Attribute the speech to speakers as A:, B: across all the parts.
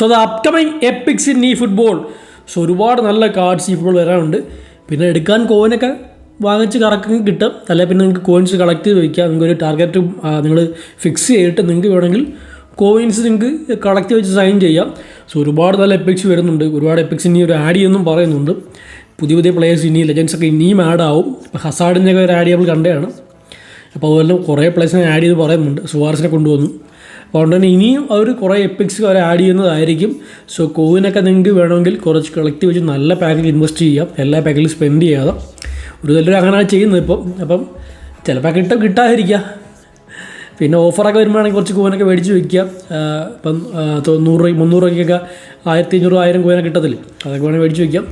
A: So the upcoming epics in ഈ football so ഒരുപാട് നല്ല കാർഡ്സ് ഈ ഫുട്ബോൾ വരാനുണ്ട്. പിന്നെ എടുക്കാൻ കോയിനൊക്കെ വാങ്ങിച്ച് കറക്കം കിട്ടും. അല്ലെ പിന്നെ നിങ്ങൾക്ക് കോയിൻസ് കളക്ട് ചെയ്ത് വയ്ക്കാം നിങ്ങൾക്ക് ഒരു ടാർഗറ്റ് നിങ്ങൾ ഫിക്സ് ചെയ്തിട്ട് നിങ്ങൾക്ക് വേണമെങ്കിൽ കോയിൻസ് നിങ്ങൾക്ക് കളക്ട് വെച്ച് സൈൻ ചെയ്യാം. സോ ഒരുപാട് നല്ല എപ്പിക്സ് വരുന്നുണ്ട്. ഒരുപാട് എപ്പിക്സ് ഇനി ഒരു ആഡ് ചെയ്യുമെന്നും പറയുന്നുണ്ട്. പുതിയ പുതിയ പ്ലേയേഴ്സ് ഇനി ലെജൻസ് ഒക്കെ ഇനിയും ആഡ് ആവും. ഇപ്പോൾ ഹസാഡിന്റെ ഒക്കെ ഒരു ആഡ് ചെയ്യുമ്പോൾ കണ്ടതാണ്. അപ്പോൾ അതുപോലെ കുറേ പ്ലേസിനെ ആഡ് ചെയ്ത് പറയുന്നുണ്ട്. സുവാർസിനെ കൊണ്ടുവന്നു. അതുകൊണ്ട് തന്നെ ഇനിയും അവർ കുറേ എപ്പിക്സ് അവർ ആഡ് ചെയ്യുന്നതായിരിക്കും. സോ കോവിനൊക്കെ നിങ്ങൾക്ക് വേണമെങ്കിൽ കുറച്ച് കളക്ട് വെച്ച് നല്ല പാക്കിൽ ഇൻവെസ്റ്റ് ചെയ്യാം. എല്ലാ പാക്കിലും സ്പെൻഡ് ചെയ്യാതെ ഒരു നല്ലൊരു അങ്ങനെയാണ് ചെയ്യുന്നത് ഇപ്പം. അപ്പം ചിലപ്പോൾ കിട്ടും കിട്ടാതിരിക്കുക പിന്നെ ഓഫറൊക്കെ വരുമ്പോഴാണെങ്കിൽ കുറച്ച് കോയിനൊക്കെ മേടിച്ച് വയ്ക്കുക ഇപ്പം തൊണ്ണൂറ് മുന്നൂറ് രൂപയ്ക്കൊക്കെ ആയിരത്തി അഞ്ഞൂറ് ആയിരം കോയിനെ കിട്ടത്തില്ല? അതൊക്കെ വേണമെങ്കിൽ മേടിച്ച് വയ്ക്കാം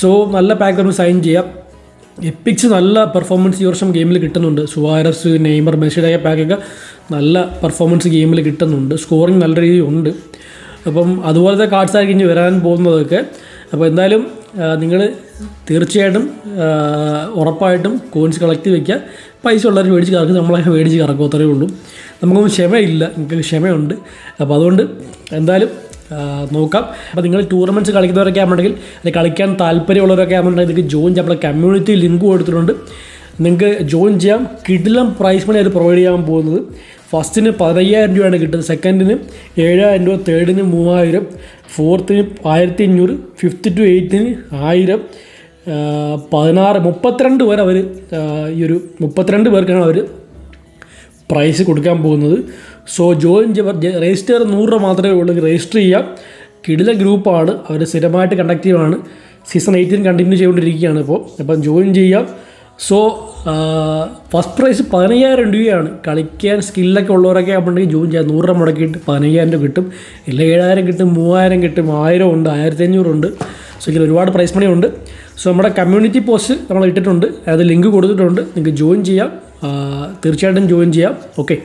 A: സോ നല്ല പാക്ക് നമ്മൾ സൈൻ ചെയ്യാം. എപ്പിക്സ് നല്ല പെർഫോമൻസ് ഈ വർഷം ഗെയിമിൽ കിട്ടുന്നുണ്ട്. സുവാരസ് നെയ്മർ മെസ്സിയുടെ പാക്കൊക്കെ നല്ല പെർഫോമൻസ് ഗെയിമിൽ കിട്ടുന്നുണ്ട്. സ്കോറിങ് നല്ല രീതിയിൽ ഉണ്ട് അപ്പം അതുപോലത്തെ കാർഡ്സ് ആയിരിക്കും ഇനി വരാൻ പോകുന്നതൊക്കെ. അപ്പോൾ എന്തായാലും നിങ്ങൾ തീർച്ചയായിട്ടും ഉറപ്പായിട്ടും കോയിൻസ് കളക്ട് വയ്ക്കുക പൈസ ഉള്ളവർ മേടിച്ച് കറക്കും. നമ്മളൊക്കെ മേടിച്ച് കറക്കും. അത്രയേ ഉള്ളൂ. നമുക്കൊന്നും ക്ഷമയില്ല. നിങ്ങൾക്ക് ക്ഷമയുണ്ട്. അപ്പോൾ അതുകൊണ്ട് എന്തായാലും നോക്കാം. അപ്പോൾ നിങ്ങൾ ടൂർണമെന്റ്സ് കളിക്കുന്നവരൊക്കെ ആണെന്നുണ്ടെങ്കിൽ അല്ലെങ്കിൽ കളിക്കാൻ താല്പര്യമുള്ളവരൊക്കെ ആണെന്നുണ്ടെങ്കിൽ നിങ്ങൾക്ക് ജോയിൻ നമ്മുടെ കമ്മ്യൂണിറ്റി ലിങ്ക് കൊടുത്തിട്ടുണ്ട്. നിങ്ങൾക്ക് ജോയിൻ ചെയ്യാം. കിടിലം പ്രൈസ് മണി അവർ പ്രൊവൈഡ് ചെയ്യാൻ പോകുന്നത്. ഫസ്റ്റിന് പതിനയ്യായിരം രൂപയാണ് കിട്ടുന്നത്. സെക്കൻഡിന് ഏഴായിരം രൂപ തേർഡിന് മൂവായിരം ഫോർത്തിന് ആയിരത്തി അഞ്ഞൂറ് ഫിഫ്ത്ത് ടു എയ്ത്തിന് ആയിരം പതിനാറ് മുപ്പത്തിരണ്ട് പേർ അവർ ഈ ഒരു മുപ്പത്തിരണ്ട് പേർക്കാണ് അവർ പ്രൈസ് കൊടുക്കാൻ പോകുന്നത്. സോ ജോയിൻ രജിസ്റ്റർ നൂറ് രൂപ മാത്രമേ ഉള്ളൂ. രജിസ്റ്റർ ചെയ്യാം. കിടില ഗ്രൂപ്പാണ് അവർ സ്ഥിരമായിട്ട് കണ്ടക്റ്റീവാണ് സീസൺ എയ്റ്റീൻ കണ്ടിന്യൂ ചെയ്തുകൊണ്ടിരിക്കുകയാണ് ഇപ്പോൾ അപ്പം ജോയിൻ ചെയ്യാം. സോ ഫസ്റ്റ് പ്രൈസ് പതിനയ്യായിരം രൂപയാണ്. കളിക്കാൻ സ്കില്ലൊക്കെ ഉള്ളവരൊക്കെ ആകുമ്പോഴെങ്കിൽ ജോയിൻ ചെയ്യാം. നൂറ് രൂപ മുടക്കിയിട്ട് പതിനയ്യായിരം രൂപ കിട്ടും. ഇല്ല ഏഴായിരം കിട്ടും മൂവായിരം കിട്ടും ആയിരം ഉണ്ട് ആയിരത്തി അഞ്ഞൂറുണ്ട് സോ ഇതിൽ ഒരുപാട് പ്രൈസ് മണിയുണ്ട് സോ നമ്മുടെ കമ്മ്യൂണിറ്റി പോസ്റ്റ് നമ്മൾ ഇട്ടിട്ടുണ്ട്. അത് ലിങ്ക് കൊടുത്തിട്ടുണ്ട്. നിങ്ങൾക്ക് ജോയിൻ ചെയ്യാം. തീർച്ചയായിട്ടും ജോയിൻ ചെയ്യാം. ഓക്കെ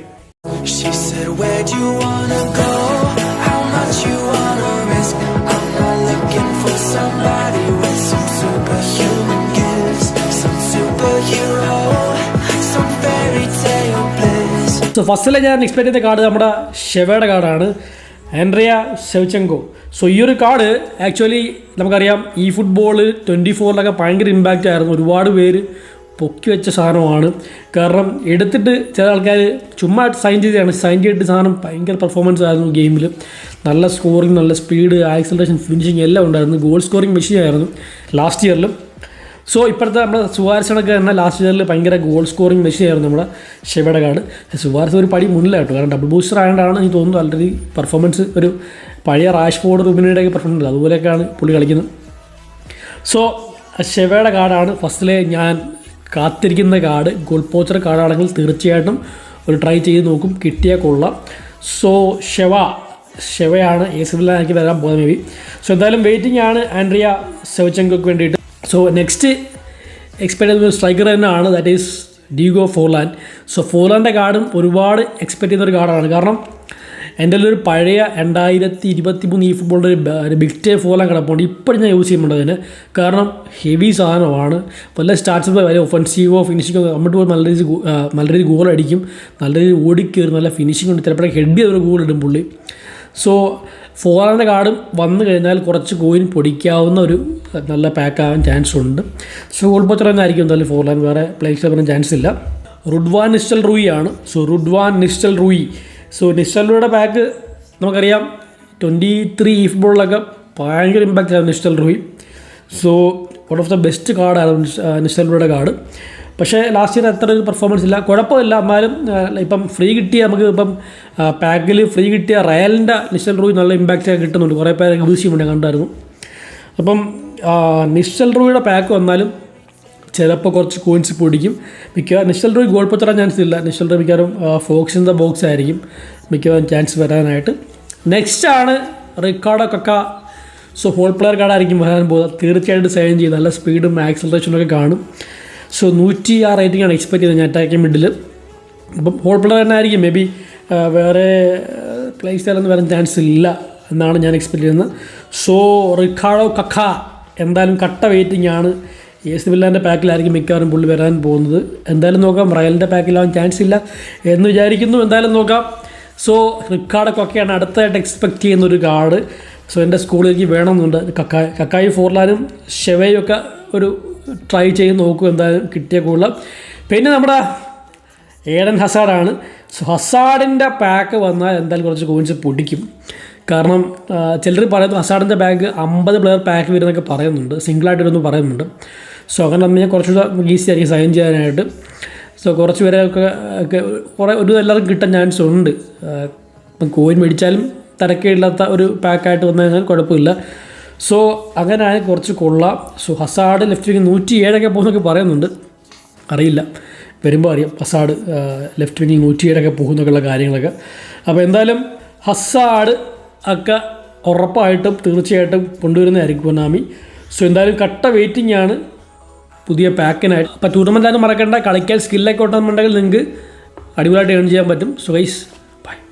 A: സോ ഫസ്റ്റിലെ ഞാൻ എക്സ്പെക്ട് ചെയ്ത കാർഡ് നമ്മുടെ ഷെവയുടെ കാർഡാണ് ആൻഡ്രിയ ഷെവ്ചെങ്കോ സോ ഈ ഒരു കാർഡ് ആക്ച്വലി നമുക്കറിയാം ഈ ഫുട്ബോൾ ട്വന്റി ഫോറിലൊക്കെ ഭയങ്കര ഇമ്പാക്റ്റ് ആയിരുന്നു. ഒരുപാട് പേര് പൊക്കി വെച്ച സാധനമാണ്. കാരണം എടുത്തിട്ട് ചില ആൾക്കാർ ചുമ്മാ സൈൻ ചെയ്തതാണ്. സൈൻ ചെയ്തിട്ട് സാധനം ഭയങ്കര പെർഫോമൻസ് ആയിരുന്നു ഗെയിമിൽ നല്ല സ്കോറിങ് നല്ല സ്പീഡ് ആക്സലറേഷൻ ഫിനിഷിങ് എല്ലാം ഉണ്ടായിരുന്നു. ഗോൾ സ്കോറിങ് മെഷീൻ ആയിരുന്നു ലാസ്റ്റ് ഇയറിലും സോ ഇപ്പോഴത്തെ നമ്മുടെ സുവാർസനൊക്കെ തന്നെ ലാസ്റ്റ് ഇയറിൽ ഭയങ്കര ഗോൾ സ്കോറിംഗ് മെഷീൻ ആയിരുന്നു നമ്മുടെ ഷെവയുടെ കാർഡ് സുവാരസ് ഒരു പടി മുന്നിലായിട്ടു കാരണം ഡബിൾ ബൂസ്റ്റർ ആയതുകൊണ്ടാണ് എനിക്ക് തോന്നുന്നു ആൾറെഡി പെർഫോമൻസ് ഒരു പഴയ റാഷ്ഫോർഡ് റുബിനയുടെയൊക്കെ പെർഫോമൻസ് അതുപോലെയൊക്കെയാണ് പുള്ളി കളിക്കുന്നത്. സോ ഷെവയുടെ കാർഡാണ് ഫസ്റ്റിലെ ഞാൻ കാത്തിരിക്കുന്ന കാർഡ്. ഗോൾ പോച്ചർ കാർഡാണെങ്കിൽ തീർച്ചയായിട്ടും ഒരു ട്രൈ ചെയ്ത് നോക്കും. കിട്ടിയാൽ കൊള്ളാം. സോ ഷെവ ഷെവയാണ് എ സിവിലാക്കി വരാൻ പോകുന്നത് മേ ബി സോ എന്തായാലും വെയിറ്റിംഗ് ആണ് ആൻഡ്രിയ സെവച്ചെങ്കോക്ക് വേണ്ടിയിട്ട്. സോ നെക്സ്റ്റ് എക്സ്പെക്ട് ചെയ്യുന്ന സ്ട്രൈക്കർ തന്നെയാണ്. That is Diego Forlan so ഫോർലാൻഡിന്റെ കാർഡും ഒരുപാട് എക്സ്പെക്ട് ചെയ്യുന്ന ഒരു കാർഡാണ്. കാരണം എന്റെ ഒരു പഴയ രണ്ടായിരത്തി ഇരുപത്തി മൂന്ന് ഈ ഫുട്ബോളിന്റെ ഒരു ബിഗ് ടേ ഫോലാൻ കിടപ്പുണ്ട്. ഇപ്പോഴും ഞാൻ യൂസ് ചെയ്യുന്നുണ്ട് അതിന്. കാരണം ഹെവി സാധനമാണ്. വല്ല സ്റ്റാർട്ട്സ് വലിയ ഒഫൻസീവോ ഫിനിഷിങ്ങോ അങ്ങോട്ട് പോയി നല്ല രീതിയിൽ നല്ല രീതിയിൽ ഗോൾ അടിക്കും. നല്ല രീതിയിൽ ഓടിക്കയറും നല്ല ഫിനിഷിംഗ് ഉണ്ട്. ചിലപ്പോഴേ ഹെഡ് ചെയ്തൊരു ഗോൾ ഇടും പുള്ളി. സോ ഫോറിന്റെ കാർഡും വന്നു കഴിഞ്ഞാൽ കുറച്ച് കോയിൻ പൊടിക്കാവുന്ന ഒരു നല്ല പാക്ക് ആവാൻ ചാൻസ് ഉണ്ട്. സോ ഗോൾ തന്നെ ആയിരിക്കും എന്തായാലും ഫോർലാൻ വേറെ പ്ലേസ് വരാൻ ചാൻസ് ഇല്ല. റുഡ്വാൻ നിശ്ചൽ റൂയി ആണ്. So Ruud van Nistelrooy so Nischal റൂയുടെ പാക്ക് നമുക്കറിയാം. ട്വന്റി ത്രീ ഈ ഫുട്ബോളിലൊക്കെ ഭയങ്കര ഇമ്പാക്റ്റ് ആയിരുന്നു Nistelrooy so one of the best കാർഡായിരുന്നു Nischal റൂയുടെ കാർഡ് പക്ഷേ ലാസ്റ്റ് ഇയർ അത്ര ഒരു പെർഫോമൻസ് ഇല്ല. കുഴപ്പമില്ല. എന്നാലും ഇപ്പം ഫ്രീ കിട്ടിയ നമുക്ക് ഇപ്പം പാക്കിൽ ഫ്രീ കിട്ടിയ റയലിന്റെ നിശ്ചൽ റൂയി നല്ല ഇമ്പാക്റ്റ് കിട്ടുന്നുണ്ട്. കുറേ പേരെ യൂസ് ചെയ്യുമ്പോൾ ഞാൻ കണ്ടായിരുന്നു. അപ്പം നിശ്ചൽ റൂയുടെ പാക്ക് വന്നാലും ചിലപ്പോൾ കുറച്ച് കോയിൻസ് പൊടിക്കും. മിക്കവാറും നിശ്ചൽ റൂയി ഗോൾ പൊത്തറാൻ ചാൻസ് ഇല്ല. നിശ്ചൽ റൂ മിക്കവാറും ഫോക്സ് ഇൻ ദ ബോക്സ് ആയിരിക്കും. മിക്കവാറും ചാൻസ് വരാനായിട്ട്. നെക്സ്റ്റ് ആണ് റിക്കാർഡോ കക്ക. സോ ഹോൾ പ്ലെയർ കാർഡായിരിക്കും വരാൻ പോകുന്നത്. തീർച്ചയായിട്ടും സൈൻ ചെയ്യും. നല്ല സ്പീഡും ആക്സലറേഷനും ഒക്കെ കാണും. സോ നൂറ്റി ആ റേറ്റിംഗ് ആണ് എക്സ്പെക്ട് ചെയ്തത് ഞാൻ അറ്റാക്കിംഗ് മിഡിൽ ഇപ്പം ഹോൾ പ്ലെയർ തന്നെ ആയിരിക്കും മേ ബി വേറെ പ്ലേ സ്റ്റൈലൊന്നും വരാൻ ചാൻസ് ഇല്ല എന്നാണ് ഞാൻ എക്സ്പെക്ട് ചെയ്യുന്നത്. സോ റിക്കാഡോ കക്ക എന്തായാലും കട്ട വെയിറ്റിംഗ് ആണ്. എ സി വില്ലാന്റെ പാക്കിലായിരിക്കും മിക്കവാറും പുള്ളി വരാൻ പോകുന്നത്. എന്തായാലും നോക്കാം. റയലിന്റെ പാക്കിലാവാൻ ചാൻസ് ഇല്ല എന്ന് വിചാരിക്കുന്നു. എന്തായാലും നോക്കാം. സോ റിക്കാർഡൊക്കെയാണ് അടുത്തായിട്ട് എക്സ്പെക്റ്റ് ചെയ്യുന്ന ഒരു കാർഡ് സോ എന്റെ സ്കൂളിലേക്ക് വേണമെന്നുണ്ട്. കക്കായ് കക്കായി ഫോർലാനും ഷെവയും ഒക്കെ ഒരു ട്രൈ ചെയ്ത് നോക്കും എന്തായാലും കിട്ടിയ കൂടുതൽ പിന്നെ നമ്മുടെ ഏഡൻ ഹസാഡാണ്. സോ ഹസാഡിന്റെ പാക്ക് വന്നാൽ എന്തായാലും കുറച്ച് കോയിൻസ് പൊടിക്കും. കാരണം ചിലർ പറയുന്നു ഹസാഡിന്റെ ബാഗ് അമ്പത് പ്ലെയർ പാക്ക് വരുന്നൊക്കെ പറയുന്നുണ്ട്. സിംഗിളായിട്ട് വരുന്നു പറയുന്നുണ്ട്. സോ അങ്ങനെ വന്നു കുറച്ചുകൂടെ ഈസി ആയിരിക്കും സൈൻ ചെയ്യാനായിട്ട്. സോ കുറച്ച് പേരെ ഒക്കെ കുറേ ഒരു എല്ലാവർക്കും കിട്ടാൻ ചാൻസ് ഉണ്ട്. കോയിൻ മേടിച്ചാലും തിരക്കേടില്ലാത്ത ഒരു പാക്കായിട്ട് വന്നു കഴിഞ്ഞാൽ കുഴപ്പമില്ല. സോ അങ്ങനെ കുറച്ച് കൊള്ളാം. സോ ഹസാഡ് ലെഫ്റ്റ് വിങ് നൂറ്റി ഏഴൊക്കെ പോകുന്നൊക്കെ പറയുന്നുണ്ട്. അറിയില്ല. വരുമ്പോൾ അറിയാം. ഹസാഡ് ലെഫ്റ്റ് വിങ്ങിൽ നൂറ്റിയേഴൊക്കെ പോകുന്നൊക്കെയുള്ള കാര്യങ്ങളൊക്കെ. അപ്പോൾ എന്തായാലും ഹസാഡ് ഒക്കെ ഉറപ്പായിട്ടും തീർച്ചയായിട്ടും കൊണ്ടുവരുന്നതായിരിക്കും കൊനാമി സോ എന്തായാലും കട്ട വെയിറ്റിംഗ് ആണ് പുതിയ പാക്കിനായിട്ട് അപ്പോൾ ടൂർണമെന്റാണ് മറക്കേണ്ട. കളിക്കാൻ സ്കില്ലൊക്കെ ഉണ്ടെന്നുണ്ടെങ്കിൽ നിങ്ങൾക്ക് അടിപൊളിയായിട്ട് ഏൺ ചെയ്യാൻ പറ്റും. So guys